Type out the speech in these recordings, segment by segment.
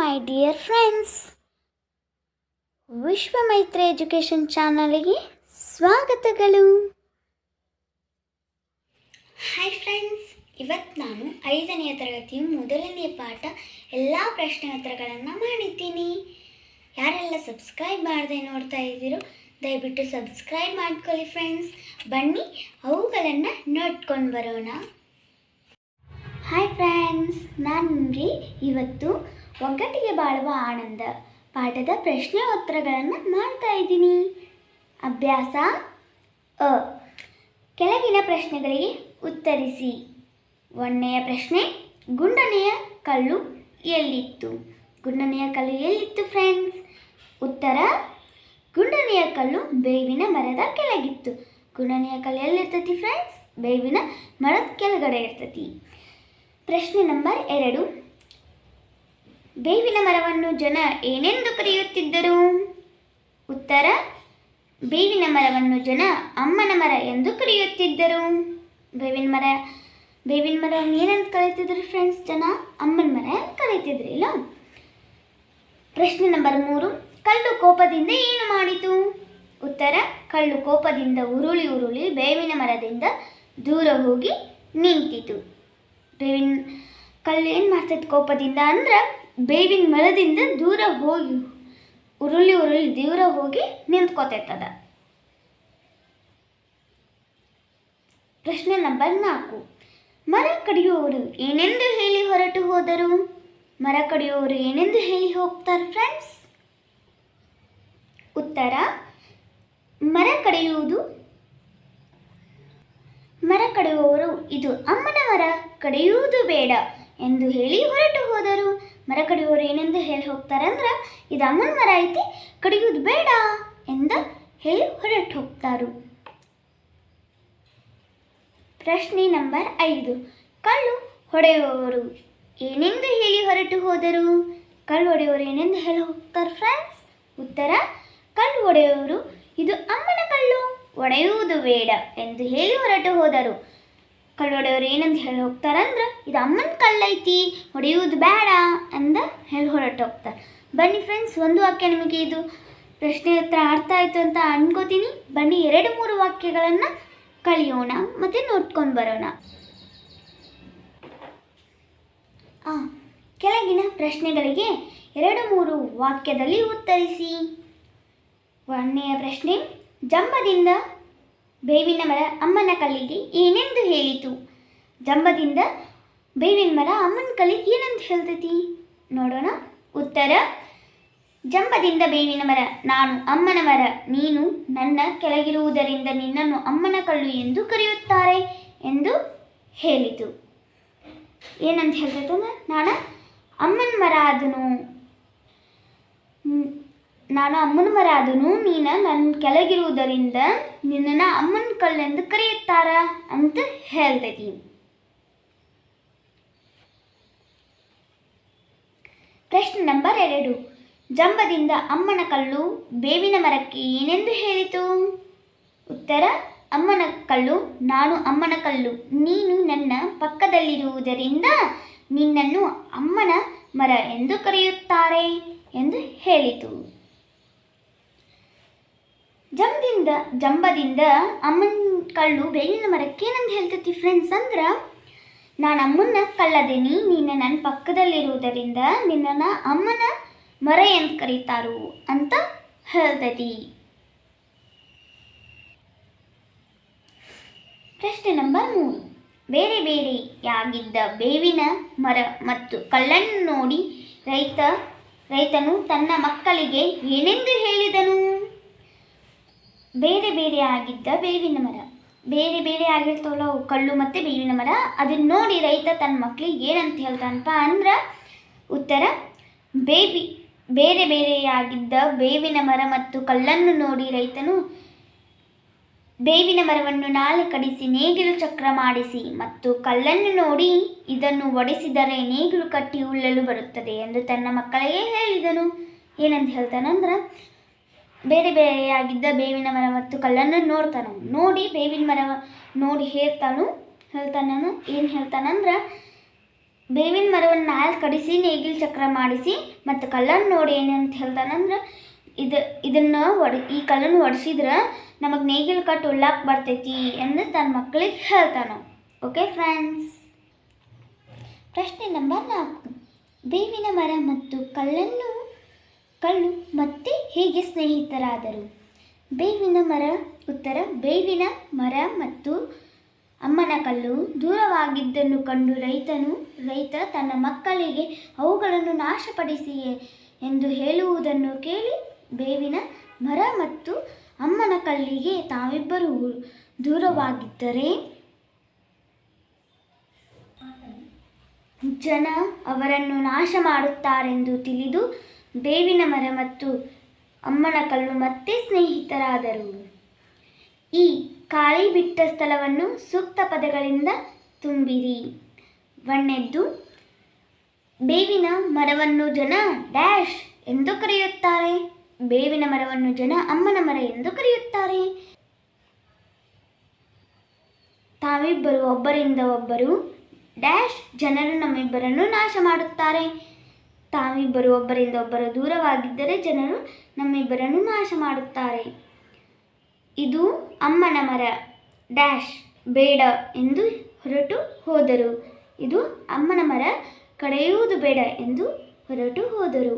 My dear friends ವಿಶ್ವ ಮೈತ್ರಿ education ಚಾನಲ್ಗೆ ಸ್ವಾಗತಗಳು. ಹಾಯ್ ಫ್ರೆಂಡ್ಸ್ ಇವತ್ತು ನಾನು ಐದನೆಯ ತರಗತಿಯ ಮೊದಲನೆಯ ಪಾಠ ಎಲ್ಲ ಪ್ರಶ್ನೆ ಉತ್ತರಗಳನ್ನು ಮಾಡಿದ್ದೀನಿ. ಯಾರೆಲ್ಲ ಸಬ್ಸ್ಕ್ರೈಬ್ ಮಾಡದೆ ನೋಡ್ತಾ ಇದ್ದೀರೋ, ದಯವಿಟ್ಟು ಸಬ್ಸ್ಕ್ರೈಬ್ ಮಾಡ್ಕೊಳ್ಳಿ ಫ್ರೆಂಡ್ಸ್ ಬನ್ನಿ, ಅವುಗಳನ್ನು ನೋಡ್ಕೊಂಡು ಬರೋಣ. ಹಾಯ್ ಫ್ರೆಂಡ್ಸ್ ನಾನು ನಿಮಗೆ ಇವತ್ತು ಒಗ್ಗಟ್ಟಿಗೆ ಬಾಳುವ ಆನಂದ. ಪಾಠದ ಪ್ರಶ್ನೆ ಉತ್ತರಗಳನ್ನು ಮಾಡ್ತಾ ಇದ್ದೀನಿ. ಅಭ್ಯಾಸ ಅ. ಕೆಳಗಿನ ಪ್ರಶ್ನೆಗಳಿಗೆ ಉತ್ತರಿಸಿ. ಒಂದನೆಯ ಪ್ರಶ್ನೆ, ಗುಂಡನೆಯ ಕಲ್ಲು ಎಲ್ಲಿತ್ತು? ಗುಂಡನೆಯ ಕಲ್ಲು ಎಲ್ಲಿತ್ತು ಫ್ರೆಂಡ್ಸ್ ಉತ್ತರ, ಗುಂಡನೆಯ ಕಲ್ಲು ಬೇವಿನ ಮರದ ಕೆಳಗಿತ್ತು. ಗುಂಡನೆಯ ಕಲ್ಲು ಎಲ್ಲಿರ್ತತಿ ಫ್ರೆಂಡ್ಸ್ ಬೇವಿನ ಮರದ ಕೆಳಗಡೆ ಇರ್ತತಿ. ಪ್ರಶ್ನೆ ನಂಬರ್ ಎರಡು. ಬೇವಿನ ಮರವನ್ನು ಜನ ಏನೆಂದು ಕರೆಯುತ್ತಿದ್ದರು? ಉತ್ತರ, ಬೇವಿನ ಮರವನ್ನು ಜನ ಅಮ್ಮನ ಮರ ಎಂದು ಕರೆಯುತ್ತಿದ್ದರು. ಬೇವಿನ ಮರ, ಬೇವಿನ ಮರವನ್ನು ಏನಂತ ಕರೀತಿದ್ರು ಫ್ರೆಂಡ್ಸ್ ಜನ ಅಮ್ಮನ ಮರ ಅಂತ ಕರೀತಿದ್ರು ಇಲ್ಲ? ಪ್ರಶ್ನೆ ನಂಬರ್ ಮೂರು, ಕಲ್ಲು ಕೋಪದಿಂದ ಏನು ಮಾಡಿತು? ಉತ್ತರ ಕಳ್ಳು ಕೋಪದಿಂದ ಉರುಳಿ ಉರುಳಿ ಬೇವಿನ ಮರದಿಂದ ದೂರ ಹೋಗಿ ನಿಂತಿತು. ಬೇವಿನ, ಕಲ್ಲು ಏನು ಮಾಡ್ತೈತೆ ಕೋಪದಿಂದ? ಅಂದ್ರೆ ಬೇವಿನ ಮರದಿಂದ ದೂರ ಹೋಗಿ, ಉರುಳಿ ಉರುಳಿ ದೂರ ಹೋಗಿ ನಿಂತ್ಕೋತೈತದ. ಪ್ರಶ್ನೆ ನಂಬರ್ ನಾಲ್ಕು. ಮರ ಕಡಿಯುವವರು ಏನೆಂದು ಹೇಳಿ ಹೊರಟು ಹೋದರು? ಮರ ಕಡಿಯುವವರು ಏನೆಂದು ಹೇಳಿ ಹೋಗ್ತಾರೆ ಫ್ರೆಂಡ್ಸ್ ಉತ್ತರ, ಮರ ಕಡಿಯುವುದು. ಮರ ಕಡಿಯುವವರು, ಇದು ಅಮ್ಮನ ಮರ ಕಡಿಯುವುದು ಬೇಡ ಎಂದು ಹೇಳಿ ಹೊರಟು ಹೋದರು. ಮರ ಕಡಿಯೋರು ಏನೆಂದು ಹೇಳಿ ಹೋಗ್ತಾರೆ ಅಂದ್ರೆ, ಇದು ಅಮ್ಮನ ಮರ ಐತಿ, ಕಡಿಯುವುದು ಬೇಡ ಎಂದು ಹೇಳಿ ಹೊರಟು ಹೋಗ್ತಾರು. ಪ್ರಶ್ನೆ ನಂಬರ್ ಐದು. ಕಳ್ಳು ಹೊಡೆಯುವವರು ಏನೆಂದು ಹೇಳಿ ಹೊರಟು ಹೋದರು? ಕಲ್ಲು ಹೊಡೆಯುವರು ಏನೆಂದು ಹೇಳಿ ಹೋಗ್ತಾರೆ ಫ್ರೆಂಡ್ಸ್ ಉತ್ತರ, ಕಲ್ಲು ಹೊಡೆಯುವವರು, ಇದು ಅಮ್ಮನ ಕಲ್ಲು ಒಡೆಯುವುದು ಬೇಡ ಎಂದು ಹೇಳಿ ಹೊರಟು ಹೋದರು. ಕಳ್ಳು ಹೊಡೆಯವರು ಏನಂತ ಹೇಳಿ ಹೋಗ್ತಾರಂದ್ರೆ ಇದು ಅಮ್ಮನ ಕಲ್ಲೈತಿ, ಹೊಡೆಯುವುದು ಬೇಡ ಅಂದ ಹೇಳಿ ಹೊರಟು ಹೋಗ್ತಾರೆ. ಬನ್ನಿ ಫ್ರೆಂಡ್ಸ್ ಒಂದು ವಾಕ್ಯ ನಿಮಗೆ ಇದು ಪ್ರಶ್ನೆ ಹತ್ರ ಅರ್ಥ ಆಯಿತು ಅಂತ ಅನ್ಕೋತೀನಿ. ಬನ್ನಿ ಎರಡು, ಮೂರು ವಾಕ್ಯಗಳನ್ನು ಕಲಿಯೋಣ ಮತ್ತು ನೋಡ್ಕೊಂಡು ಬರೋಣ. ಕೆಳಗಿನ ಪ್ರಶ್ನೆಗಳಿಗೆ ಎರಡು, ಮೂರು ವಾಕ್ಯದಲ್ಲಿ ಉತ್ತರಿಸಿ. ಒಂದನೆಯ ಪ್ರಶ್ನೆ, ಜಂಬದಿಂದ ಬೇವಿನ ಮರ ಅಮ್ಮನ ಕಲ್ಲಿಗೆ ಏನೆಂದು ಹೇಳಿತು? ಜಂಬದಿಂದ ಬೇವಿನ ಮರ ಅಮ್ಮನ ಕಲ್ಲಿಗೆ ಏನಂತ ಹೇಳ್ತೈತಿ? ನೋಡೋಣ. ಉತ್ತರ ಜಂಬದಿಂದ ಬೇವಿನ ಮರ ನಾನು ಅಮ್ಮನ ಮರ ನೀನು ನನ್ನ ಕೆಳಗಿರುವುದರಿಂದ ನಿನ್ನನ್ನು ಅಮ್ಮನ ಕಲ್ಲು ಎಂದು ಕರೆಯುತ್ತಾರೆ ಎಂದು ಹೇಳಿತು. ಏನಂತ ಹೇಳ್ತೈತೆ ಅಂದ್ರೆ ನಾನು ಅಮ್ಮನ ಮರ ಹ್ಮ್, ನಾನು ಅಮ್ಮನ ಮರ ಆದನು ನೀನ ನನ್ನ ಕೆಳಗಿರುವುದರಿಂದ ನಿನ್ನನ್ನು ಅಮ್ಮನ ಕಲ್ಲೆಂದು ಕರೆಯುತ್ತಾರ ಅಂತ ಹೇಳ್ತೈತಿ. ಪ್ರಶ್ನೆ ನಂಬರ್ ಎರಡು. ಜಂಬದಿಂದ ಅಮ್ಮನ ಕಲ್ಲು ಬೇವಿನ ಮರಕ್ಕೆ ಏನೆಂದು ಹೇಳಿತು? ಉತ್ತರ, ಅಮ್ಮನ ಕಲ್ಲು, ನಾನು ಅಮ್ಮನ ಕಲ್ಲು, ನೀನು ನನ್ನ ಪಕ್ಕದಲ್ಲಿರುವುದರಿಂದ ನಿನ್ನನ್ನು ಅಮ್ಮನ ಮರ ಎಂದು ಕರೆಯುತ್ತಾರೆ ಎಂದು ಹೇಳಿತು. ಜಂಬದಿಂದ ಜಂಬದಿಂದ ಅಮ್ಮನ ಕಳ್ಳು ಬೇವಿನ ಮರಕ್ಕೆ ಏನಂತ ಹೇಳ್ತೈತಿ ಫ್ರೆಂಡ್ಸ್ ಅಂದ್ರೆ, ನಾನು ಅಮ್ಮನ ಕಳ್ಳದೇನಿ ನೀನು ನನ್ನ ಪಕ್ಕದಲ್ಲಿರುವುದರಿಂದ ನಿನ್ನನ್ನು ಅಮ್ಮನ ಮರ ಎಂದು ಕರೀತಾರು ಅಂತ ಹೇಳ್ತೈತಿ. ಪ್ರಶ್ನೆ ನಂಬರ್ ಮೂರು. ಬೇರೆ ಬೇರೆಯಾಗಿದ್ದ ಬೇವಿನ ಮರ ಮತ್ತು ಕಲ್ಲನ್ನು ನೋಡಿ ರೈತ, ರೈತನು ತನ್ನ ಮಕ್ಕಳಿಗೆ ಏನೆಂದು ಹೇಳಿದನು? ಬೇರೆ ಬೇರೆ ಆಗಿದ್ದ ಬೇವಿನ ಮರ. ಬೇರೆ ಬೇರೆ ಆಗಿರ್ತವಲ್ಲ ಕಳ್ಳು ಮತ್ತು ಬೇವಿನ ಮರ. ಅದನ್ನ ನೋಡಿ ರೈತ ತನ್ನ ಮಕ್ಕಳಿಗೆ ಏನಂತ ಹೇಳ್ತಾನಪ್ಪ ಅಂದ್ರೆ ಉತ್ತರ ಬೇಬಿ ಬೇರೆ ಬೇರೆಯಾಗಿದ್ದ ಬೇವಿನ ಮರ ಮತ್ತು ಕಲ್ಲನ್ನು ನೋಡಿ ರೈತನು ಬೇವಿನ ಮರವನ್ನು ನಾಳೆ ಕಡಿಸಿ ನೇಗಿಲು ಚಕ್ರ ಮಾಡಿಸಿ ಮತ್ತು ಕಲ್ಲನ್ನು ನೋಡಿ ಇದನ್ನು ಒಡೆಸಿದರೆ ನೇಗಿಲು ಕಟ್ಟಿ ಉಳ್ಳಲು ಬರುತ್ತದೆ ಎಂದು ತನ್ನ ಮಕ್ಕಳಿಗೆ ಹೇಳಿದನು. ಏನಂತ ಹೇಳ್ತಾನಂದ್ರೆ ಬೇರೆ ಬೇರೆಯಾಗಿದ್ದ ಬೇವಿನ ಮರ ಮತ್ತು ಕಲ್ಲನ್ನು ನೋಡ್ತಾನು ನೋಡಿ ಬೇವಿನ ಮರ ನೋಡಿ ಹೇಳ್ತಾನು ಹೇಳ್ತಾನು ಏನು ಹೇಳ್ತಾನಂದ್ರೆ, ಬೇವಿನ ಮರವನ್ನು ನಾಲ್ಕು ಕಡಿಸಿ, ನೇಗಿಲು ಚಕ್ರ ಮಾಡಿಸಿ ಮತ್ತು ಕಲ್ಲನ್ನು ನೋಡಿ ಏನಂತ ಹೇಳ್ತಾನಂದ್ರೆ, ಇದು, ಇದನ್ನು ಒಡ, ಈ ಕಲ್ಲನ್ನು ಒಡಿಸಿದ್ರೆ ನಮಗೆ ನೇಗಿಲು ಕಟ್ಟು ಉಳ್ಳಾಕ್ ಬರ್ತೈತಿ ಎಂದು ತನ್ನ ಮಕ್ಕಳಿಗೆ ಹೇಳ್ತಾನು ಓಕೆ ಫ್ರೆಂಡ್ಸ್ ಪ್ರಶ್ನೆ ನಂಬರ್ ನಾಲ್ಕು. ಬೇವಿನ ಮರ ಮತ್ತು ಕಲ್ಲನ್ನು ಕಲ್ಲು ಮತ್ತೆ ಹೇಗೆ ಸ್ನೇಹಿತರಾದರು? ಬೇವಿನ ಮರ, ಉತ್ತರ ಬೇವಿನ ಮರ ಮತ್ತು ಅಮ್ಮನ ಕಲ್ಲು. ದೂರವಾಗಿದ್ದನ್ನು ಕಂಡು ರೈತನು, ರೈತ ತನ್ನ ಮಕ್ಕಳಿಗೆ ಅವುಗಳನ್ನು ನಾಶಪಡಿಸಿಯೇ ಎಂದು ಹೇಳುವುದನ್ನು ಕೇಳಿ ಬೇವಿನ ಮರ ಮತ್ತು ಅಮ್ಮನ ಕಲ್ಲಿಗೆ ತಾವಿಬ್ಬರು ದೂರವಾಗಿದ್ದರೆ ಜನ ಅವರನ್ನು ನಾಶ ಮಾಡುತ್ತಾರೆಂದು ತಿಳಿದು ಬೇವಿನ ಮರ ಮತ್ತು ಅಮ್ಮನ ಕಲ್ಲು ಮತ್ತೆ ಸ್ನೇಹಿತರಾದರು. ಈ ಖಾಲಿ ಬಿಟ್ಟ ಸ್ಥಳವನ್ನು ಸೂಕ್ತ ಪದಗಳಿಂದ ತುಂಬಿರಿ. ಒಣ್ಣೆದ್ದು ಬೇವಿನ ಮರವನ್ನು ಜನ ಡ್ಯಾಶ್ ಎಂದು ಕರೆಯುತ್ತಾರೆ. ಬೇವಿನ ಮರವನ್ನು ಜನ ಅಮ್ಮನ ಮರ ಎಂದು ಕರೆಯುತ್ತಾರೆ. ತಾವಿಬ್ಬರು ಒಬ್ಬರಿಂದ ಒಬ್ಬರು ಡ್ಯಾಶ್ ಜನರು ನಮ್ಮಿಬ್ಬರನ್ನು ನಾಶ ಮಾಡುತ್ತಾರೆ. ತಾವಿಬ್ಬರು ಒಬ್ಬರಿಂದ ಒಬ್ಬರು ದೂರವಾಗಿದ್ದರೆ ಜನರು ನಮ್ಮಿಬ್ಬರನ್ನು ನಾಶ ಮಾಡುತ್ತಾರೆ. ಇದು ಅಮ್ಮನ ಮರ, ಡ್ಯಾಶ್, ಬೇಡ ಎಂದು ಹೊರಟು ಹೋದರು. ಇದು ಅಮ್ಮನ ಮರ ಕಡೆಯುವುದು ಬೇಡ ಎಂದು ಹೊರಟು ಹೋದರು.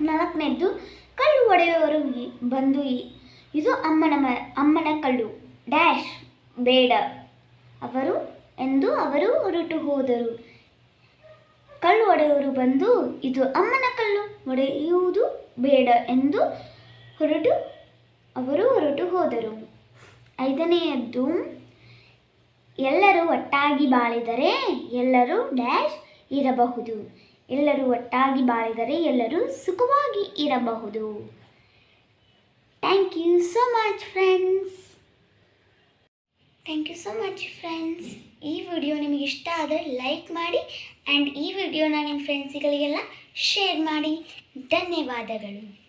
ನಾಲ್ಕನೇದ್ದು, ಕಲ್ಲು ಒಡೆಯುವವರು ಬಂದು ಇದು ಅಮ್ಮನ ಮ ಅಮ್ಮನ ಕಲ್ಲು, ಡ್ಯಾಶ್, ಬೇಡ. ಅವರು ಎಂದು ಅವರು ಹೊರಟು ಹೋದರು. ಕಲ್ಲು ಒಡೆಯವರು ಬಂದು, ಇದು ಅಮ್ಮನ ಕಲ್ಲು, ಒಡೆಯುವುದು ಬೇಡ ಎಂದು ಹೊರಟು ಅವರು ಹೊರಟು ಹೋದರು. ಐದನೆಯದ್ದು, ಎಲ್ಲರೂ ಒಟ್ಟಾಗಿ ಬಾಳಿದರೆ ಎಲ್ಲರೂ ಡ್ಯಾಶ್ ಇರಬಹುದು. ಎಲ್ಲರೂ ಒಟ್ಟಾಗಿ ಬಾಳಿದರೆ ಎಲ್ಲರೂ ಸುಖವಾಗಿ ಇರಬಹುದು. Thank you so much, friends. Thank you so much friends ಈ ವಿಡಿಯೋ ನಿಮಗೆ ಇಷ್ಟ ಆದರೆ ಲೈಕ್ ಮಾಡಿ ಆ್ಯಂಡ್ ಈ ವಿಡಿಯೋನ ನಿಮ್ಮ ಫ್ರೆಂಡ್ಸ್ಗಳಿಗೆಲ್ಲ ಶೇರ್ ಮಾಡಿ. ಧನ್ಯವಾದಗಳು.